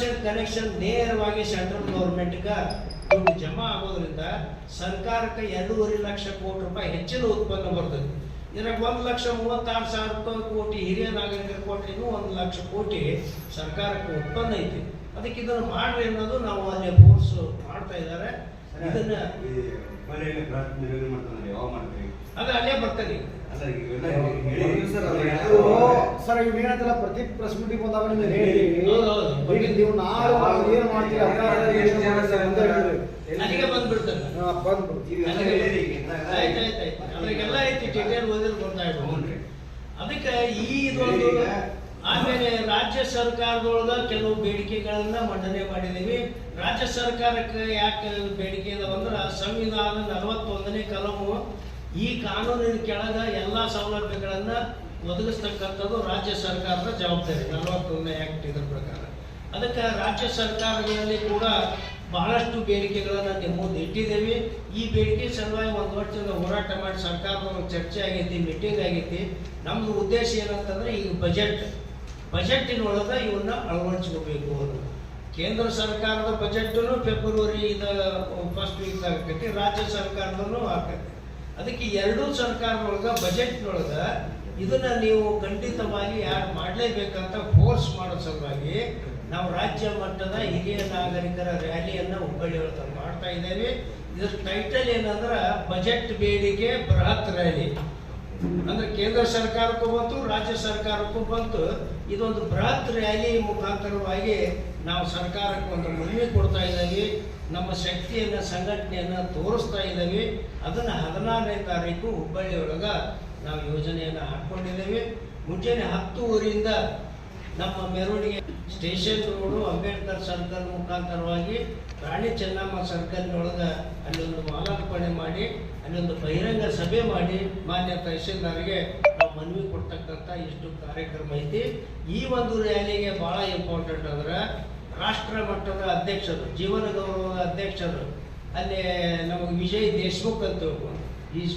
Percent connection ನೇರವಾಗಿ central ಗೌರ್ಮೆಂಟ್ಗೆ ದುಡ್ಡು ಜಮಾ ಆಗೋದ್ರಿಂದ ಸರ್ಕಾರಕ್ಕೆ ಎರಡೂವರೆ ಲಕ್ಷ ಕೋಟಿ ರೂಪಾಯಿ ಹೆಚ್ಚಿನ ಉತ್ಪನ್ನ ಬರ್ತದೆ. ಇದ್ರಾಗ ಒಂದು ಲಕ್ಷ ಮೂವತ್ತಾರು ಸಾವಿರ ರೂಪಾಯಿ ಕೋಟಿ ಹಿರಿಯ ನಾಗರಿಕರ ಕೋಟಿಗೂ ಒಂದು ಲಕ್ಷ ಕೋಟಿ ಸರ್ಕಾರಕ್ಕೆ ಉತ್ಪನ್ನ ಐತಿ. ಅದಕ್ಕೆ ಇದನ್ನು ಮಾಡ್ರಿ ಅನ್ನೋದು ನಾವು ಅಲ್ಲಿ ಫೋರ್ಸ್ ಮಾಡ್ತಾ ಇದ್ದಾರೆ. ಇದನ್ನ ಅಲ್ಲ ಸರ್, ಇವ್ ಏನಂತಲ್ಲ ಪ್ರತಿ ಪ್ರೆಸ್ ಮೀಟಿಂಗ್ ಬಂದಾಗ ನಿಮ್ಗೆ ಹೇಳಿ. ಹೌದು, ಹೌದು. ನೀವು ನಾಳೆ ಏನ್ ಮಾಡ್ತೀರಿ? ಐತಿ ಡಿಟೇಲ್ ಓದಿದ್ರೆ ಗೊತ್ತಾಗ್ಬೋದು ಅದಕ್ಕೆ ಈ ಇದೊಂದು ಆಮೇಲೆ ರಾಜ್ಯ ಸರ್ಕಾರದೊಳಗ ಕೆಲವು ಬೇಡಿಕೆಗಳನ್ನ ಮಂಡನೆ ಮಾಡಿದೀವಿ. ರಾಜ್ಯ ಸರ್ಕಾರಕ್ಕೆ ಯಾಕೆ ಬೇಡಿಕೆ ಇದಾವ ಅಂದ್ರೆ ಸಂವಿಧಾನ ನಲವತ್ತೊಂದನೇ ಕಲಮು ಈ ಕಾನೂನಿನ ಕೆಳಗ ಎಲ್ಲ ಸೌಲಭ್ಯಗಳನ್ನು ಒದಗಿಸ್ತಕ್ಕಂಥದ್ದು ರಾಜ್ಯ ಸರ್ಕಾರದ ಜವಾಬ್ದಾರಿ ನಲವತ್ತೊಂದನೇ ಆಕ್ಟ್ ಇದರ ಪ್ರಕಾರ. ಅದಕ್ಕೆ ರಾಜ್ಯ ಸರ್ಕಾರಗಳಲ್ಲಿ ಕೂಡ ಬಹಳಷ್ಟು ಬೇಡಿಕೆಗಳನ್ನು ಮುಂದೆ ಇಟ್ಟಿದ್ದೇವೆ ಈ ಬೇಡಿಕೆ ಸಲುವಾಗಿ ಒಂದು ವರ್ಷದಿಂದ ಹೋರಾಟ ಮಾಡಿ ಸರ್ಕಾರದ ಚರ್ಚೆ ಆಗೈತಿ ಮೀಟಿಂಗ್ ಆಗೈತಿ. ನಮ್ದು ಉದ್ದೇಶ ಏನಂತಂದ್ರೆ ಈಗ ಬಜೆಟ್ ಬಜೆಟ್ಟಿನೊಳಗೆ ಇವನ್ನ ಅಳವಡಿಸ್ಕೋಬೇಕು ಅನ್ನೋದು. ಕೇಂದ್ರ ಸರ್ಕಾರದ ಬಜೆಟನ್ನು ಫೆಬ್ರವರಿ ಇದ ಫಸ್ಟ್ ವೀಕ್ ಆಗ್ತೈತಿ ರಾಜ್ಯ ಸರ್ಕಾರದಲ್ಲೂ ಆಗ್ತೈತಿ ಅದಕ್ಕೆ ಎರಡೂ ಸರ್ಕಾರದೊಳಗ, ಬಜೆಟ್ನೊಳಗ ಇದನ್ನ ನೀವು ಖಂಡಿತವಾಗಿ ಯಾರು ಮಾಡಲೇಬೇಕಂತ ಫೋರ್ಸ್ ಮಾಡೋ ಸಲುವಾಗಿ ನಾವು ರಾಜ್ಯ ಮಟ್ಟದ ಹಿರಿಯ ನಾಗರಿಕರ ರ್ಯಾಲಿಯನ್ನ ಹುಬ್ಬಳ್ಳಿ ಒಳಗೆ ಮಾಡ್ತಾ ಇದ್ದೇವೆ. ಇದ್ರ ಟೈಟಲ್ ಏನಂದ್ರೆ ಬಜೆಟ್ ಬೇಡಿಕೆ ಬೃಹತ್ ರ್ಯಾಲಿ ಅಂದ್ರೆ ಕೇಂದ್ರ ಸರ್ಕಾರಕ್ಕೂ ಬಂತು, ರಾಜ್ಯ ಸರ್ಕಾರಕ್ಕೂ ಬಂತು. ಇದೊಂದು ಬೃಹತ್ ರ್ಯಾಲಿ ಮುಖಾಂತರವಾಗಿ ನಾವು ಸರ್ಕಾರಕ್ಕೆ ಒಂದು ಮನವಿ ಕೊಡ್ತಾ ಇದ್ದೀವಿ. ನಮ್ಮ ಶಕ್ತಿಯನ್ನ, ಸಂಘಟನೆಯನ್ನ ತೋರಿಸ್ತಾ ಇದ್ದೀವಿ. ಅದನ್ನ ಹದಿನಾರನೇ ತಾರೀಕು ಹುಬ್ಬಳ್ಳಿ ಒಳಗ ನಾವು ಯೋಜನೆಯನ್ನ ಹಾಕೊಂಡಿದ್ದೇವೆ. ಮುಂಜಾನೆ ಹತ್ತುವರೆಯಿಂದ ನಮ್ಮ ಮೆರವಣಿಗೆ ಸ್ಟೇಷನ್ ರೋಡು, ಅಂಬೇಡ್ಕರ್ ಸರ್ಕಲ್ ಮುಖಾಂತರವಾಗಿ ರಾಣಿ ಚೆನ್ನಮ್ಮ ಸರ್ಕಲ್ನೊಳಗೆ ಅಲ್ಲಿ ಒಂದು ಮಾಲಾರ್ಪಣೆ ಮಾಡಿ, ಅಲ್ಲೊಂದು ಬಹಿರಂಗ ಸಭೆ ಮಾಡಿ, ಮಾನ್ಯ ತಹಶೀಲ್ದಾರ್ಗೆ ನಾವು ಮನವಿ ಕೊಡ್ತಕ್ಕಂಥ ಇಷ್ಟು ಕಾರ್ಯಕ್ರಮ ಐತಿ. ಈ ಒಂದು ರ್ಯಾಲಿಗೆ ಬಹಳ ಇಂಪಾರ್ಟೆಂಟ್ ಅಂದ್ರೆ ರಾಷ್ಟ್ರ ಮಟ್ಟದ ಅಧ್ಯಕ್ಷರು ಜೀವನ ಗೌರವದ ಅಧ್ಯಕ್ಷರು, ಅಲ್ಲಿ ನಮಗೆ ವಿಜಯ್ ದೇಶ್ಮುಖ್ ಅಂತ ಈಸ್